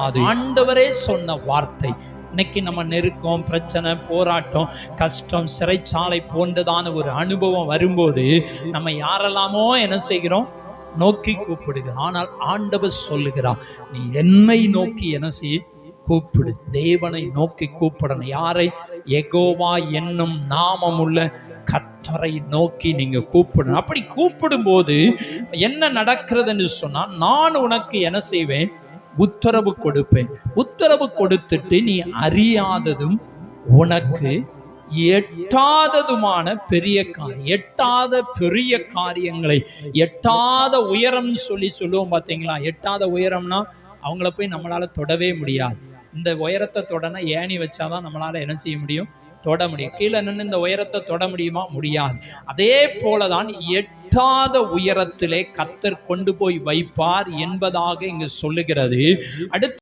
அது ஆண்டவரே சொன்ன வார்த்தை. இன்னைக்கு நம்ம நெருக்கம் பிரச்சனை போராட்டம் கஷ்டம் சிறைச்சாலை போன்றதான ஒரு அனுபவம் வரும்போது நம்ம யாரெல்லாமோ என்ன செய்கிறோம்? நோக்கி கூப்பிடுகிறோம். ஆனால் ஆண்டவர் சொல்லுகிறார் நீ என்னை நோக்கி என்ன செய்ய கூப்பிடு. தேவனை நோக்கி கூப்பிடணும். யாரை? எகோவா என்னும் நாமம் உள்ள கத்தரை நோக்கி நீங்க கூப்பிடணும். அப்படி கூப்பிடும்போது என்ன நடக்கிறதுன்னு சொன்னா நான் உனக்கு என்ன செய்வேன்? உத்தரவு கொடுப்பேன். உத்தரவு கொடுத்துட்டு நீ அறியாததும் உனக்கு எட்டாததுமான பெரிய காரியம் எட்டாத பெரிய காரியங்களை எட்டாத உயரம் சொல்லி சொல்லுவோம் பார்த்தீங்களா எட்டாத உயரம்னா அவங்கள போய் நம்மளால தொடவே முடியாது. இந்த உயரத்தை தொடனா ஏணி வச்சாதான் நம்மளால என்ன செய்ய முடியும்? தொட முடியும். கீழே நின்று இந்த உயரத்தை தொட முடியுமா? முடியாது. அதே போலதான் எட்டாத உயரத்திலே கத்தர் கொண்டு போய் வைப்பார் என்பதாக இங்கு சொல்லுகிறது. அடுத்து